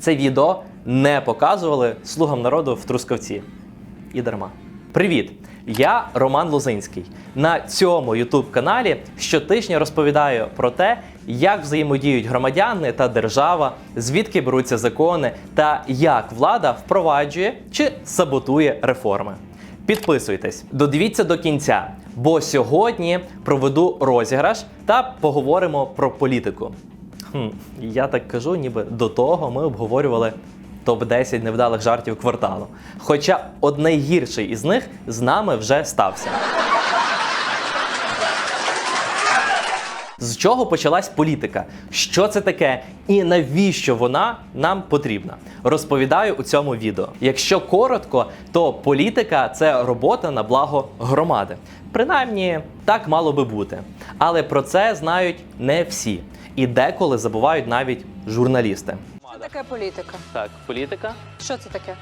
Це відео не показували слугам народу в Трускавці. І дарма. Привіт! Я Роман Лозинський. На цьому youtube каналі щотижня розповідаю про те, як взаємодіють громадяни та держава, звідки беруться закони та як влада впроваджує чи саботує реформи. Підписуйтесь, додивіться до кінця, бо сьогодні проведу розіграш та поговоримо про політику. Хм, я так кажу, ніби до того ми обговорювали топ-10 невдалих жартів кварталу. Хоча одне найгірший із них з нами вже стався. З чого почалась політика? Що це таке і навіщо вона нам потрібна? Розповідаю у цьому відео. Якщо коротко, то політика це робота на благо громади. Принаймні, так мало би бути. Але про це знають не всі. І деколи забувають навіть журналісти. Що таке політика? Так, політика Що це таке?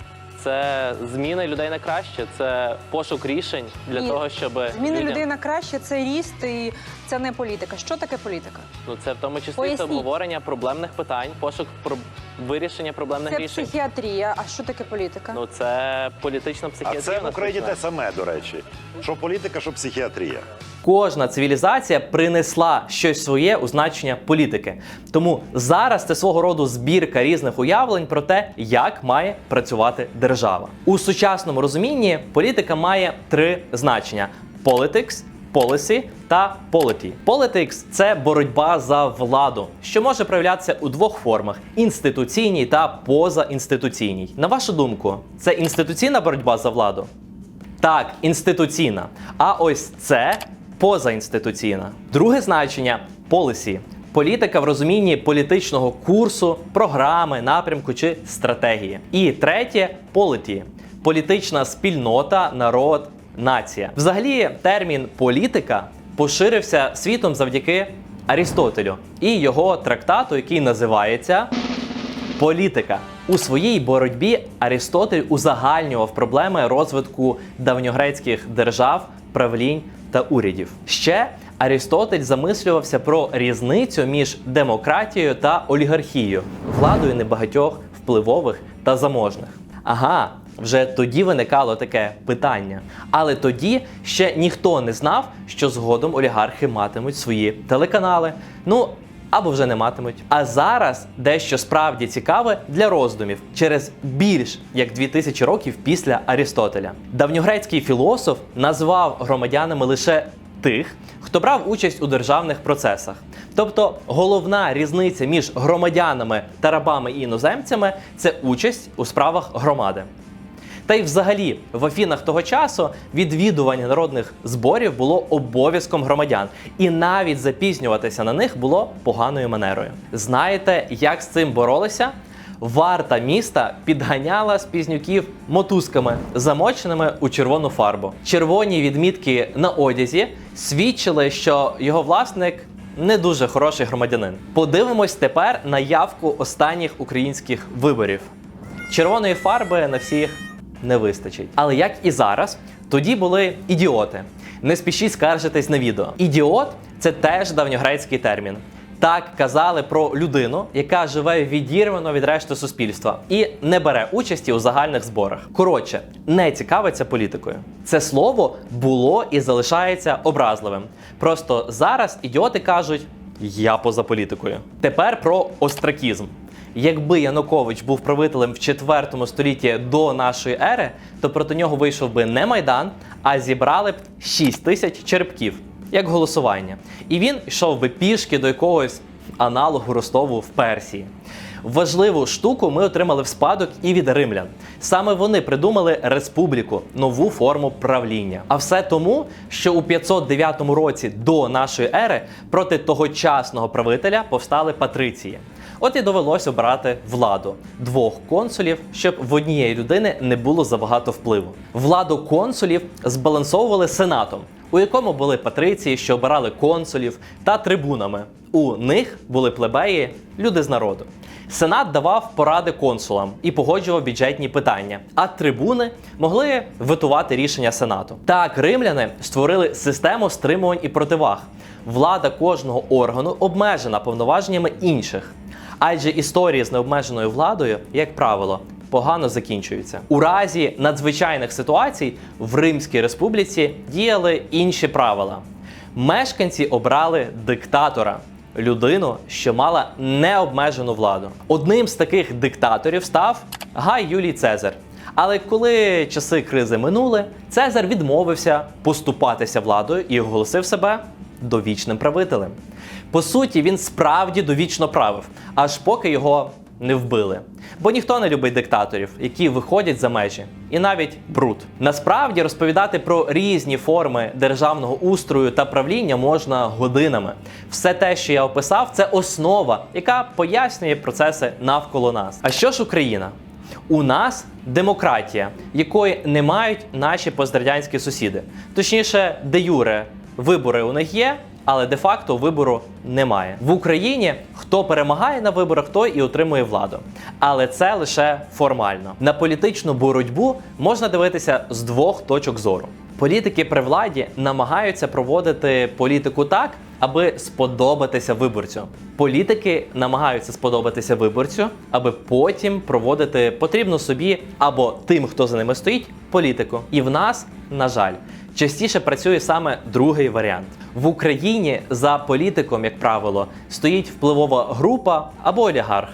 Це зміна людей на краще, це пошук рішень для Ні. того, щоб Зміни людей на краще це ріст і це не політика. Що таке політика? Ну це в тому числі Поясніть. це обговорення проблемних питань, пошук про вирішення проблемних Це рішень. психіатрія. А що таке політика? Ну це політична А це в Україні те саме, до речі. Що політика, що психіатрія. Кожна цивілізація принесла щось своє у значення політики. Тому зараз це свого роду збірка різних уявлень про те, як має працювати держава. У сучасному розумінні політика має три значення: politics, policy та polity. Politics – це боротьба за владу, що може проявлятися у двох формах: інституційній та позаінституційній. На вашу думку, це інституційна боротьба за владу? Так, інституційна. А ось це позаінституційна. Друге значення policy. Політика в розумінні політичного курсу, програми, напрямку чи стратегії. І третє polity. Політична спільнота, народ, нація. Взагалі, термін політика поширився світом завдяки Арістотелю і його трактату, який називається Політика у своїй боротьбі Арістотель узагальнював проблеми розвитку давньогрецьких держав, правлінь та урядів. Ще Арістотель замислювався про різницю між демократією та олігархією, владою небагатьох впливових та заможних. Ага, вже тоді виникало таке питання. Але тоді ще ніхто не знав, що згодом олігархи матимуть свої телеканали. Ну або вже не матимуть. А зараз дещо справді цікаве для роздумів через більш як 2000 років після Арістотеля. Давньогрецький філософ назвав громадянами лише тих, хто брав участь у державних процесах. Тобто головна різниця між громадянами та рабами і іноземцями це участь у справах громади. Та й взагалі в Афінах того часу відвідування народних зборів було обов'язком громадян, і навіть запізнюватися на них було поганою манерою. Знаєте, як з цим боролися? Варта міста підганяла спізнюків мотузками, замоченими у червону фарбу. Червоні відмітки на одязі свідчили, що його власник не дуже хороший громадянин. Подивимось тепер на явку останніх українських виборів. Червоної фарби на всіх не вистачить. Але як і зараз, тоді були ідіоти. Не спішіть скаржитись на відео. Ідіот це теж давньогрецький термін. Так казали про людину, яка живе відірвано від решти суспільства і не бере участі у загальних зборах. Коротше, не цікавиться політикою. Це слово було і залишається образливим. Просто зараз ідіоти кажуть: я поза політикою. Тепер про остракізм. Якби Янукович був правителем в 4 столітті до нашої ери, то проти нього вийшов би не майдан, а зібрали б 6 тисяч черепків як голосування. І він йшов би пішки до якогось аналогу Ростову в Персії. Важливу штуку ми отримали в спадок і від римлян. Саме вони придумали республіку, нову форму правління. А все тому, що у 509 році до нашої ери проти тогочасного правителя повстали патриції. От і довелось обрати владу двох консулів, щоб в однієї людини не було забагато впливу. Владу консулів збалансовували сенатом, у якому були патриції, що обирали консулів та трибунами. У них були плебеї, люди з народу. Сенат давав поради консулам і погоджував бюджетні питання, а трибуни могли витувати рішення сенату. Так, римляни створили систему стримувань і противаг. Влада кожного органу обмежена повноваженнями інших. Адже історії з необмеженою владою, як правило, погано закінчуються. У разі надзвичайних ситуацій в Римській республіці діяли інші правила. Мешканці обрали диктатора, людину, що мала необмежену владу. Одним з таких диктаторів став Гай Юлій Цезар. Але коли часи кризи минули, Цезар відмовився поступатися владою і оголосив себе довічним правителем. По суті, він справді довічно правив, аж поки його не вбили. Бо ніхто не любить диктаторів, які виходять за межі, і навіть бруд. Насправді розповідати про різні форми державного устрою та правління можна годинами. Все те, що я описав, це основа, яка пояснює процеси навколо нас. А що ж Україна? У нас демократія, якої не мають наші пострадянські сусіди. Точніше, де юре вибори у них є, але де-факто вибору немає. В Україні хто перемагає на виборах, той і отримує владу. Але це лише формально. На політичну боротьбу можна дивитися з двох точок зору. Політики при владі намагаються проводити політику так, аби сподобатися виборцю. Політики намагаються сподобатися виборцю, аби потім проводити потрібну собі або тим, хто за ними стоїть, політику. І в нас, на жаль, частіше працює саме другий варіант. В Україні за політиком, як правило, стоїть впливова група або олігарх.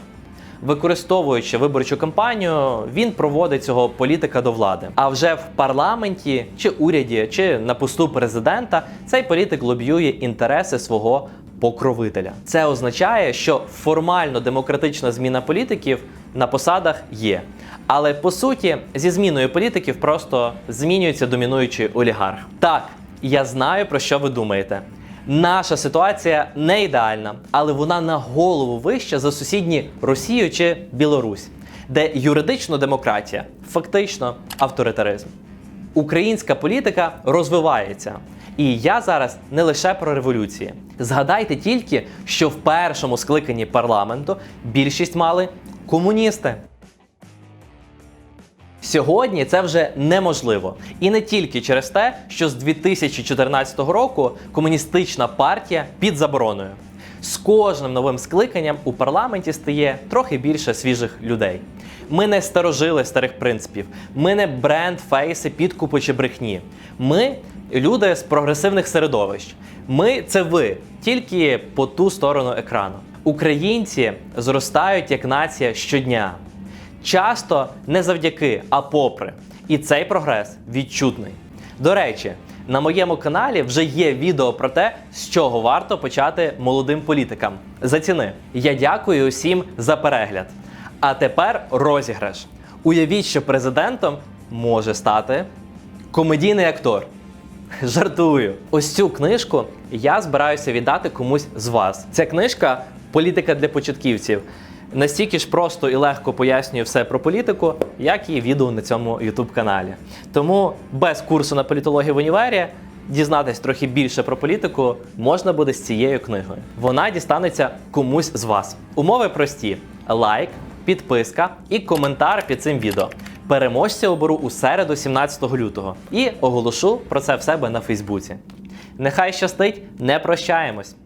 Використовуючи виборчу кампанію, він проводить цього політика до влади. А вже в парламенті чи уряді, чи на посту президента цей політик лобіює інтереси свого покровителя. Це означає, що формально демократична зміна політиків на посадах є. Але по суті, зі зміною політиків просто змінюється домінуючий олігарх. Так, я знаю про що ви думаєте. Наша ситуація не ідеальна, але вона на голову вища за сусідні Росію чи Білорусь, де юридично демократія, фактично авторитаризм. Українська політика розвивається. І я зараз не лише про революції. Згадайте тільки, що в першому скликанні парламенту більшість мали комуністи. Сьогодні це вже неможливо. І не тільки через те, що з 2014 року комуністична партія під забороною. З кожним новим скликанням у парламенті стає трохи більше свіжих людей. Ми не старожили старих принципів, ми не бренд, фейси, підкупи чи брехні. Ми люди з прогресивних середовищ. Ми це ви, тільки по ту сторону екрану. Українці зростають як нація щодня. Часто не завдяки, а попри. І цей прогрес відчутний. До речі, на моєму каналі вже є відео про те, з чого варто почати молодим політикам. Заціни. Я дякую усім за перегляд. А тепер розіграш. Уявіть, що президентом може стати комедійний актор. Жартую. Ось цю книжку я збираюся віддати комусь з вас. Ця книжка Політика для початківців. Настільки ж просто і легко пояснює все про політику, як і відео на цьому youtube каналі. Тому без курсу на політологію в універі дізнатись трохи більше про політику можна буде з цією книгою. Вона дістанеться комусь з вас. Умови прості: лайк, підписка і коментар під цим відео. Переможця оберу у середу, 17 лютого, і оголошу про це в себе на Фейсбуці. Нехай щастить, не прощаємось!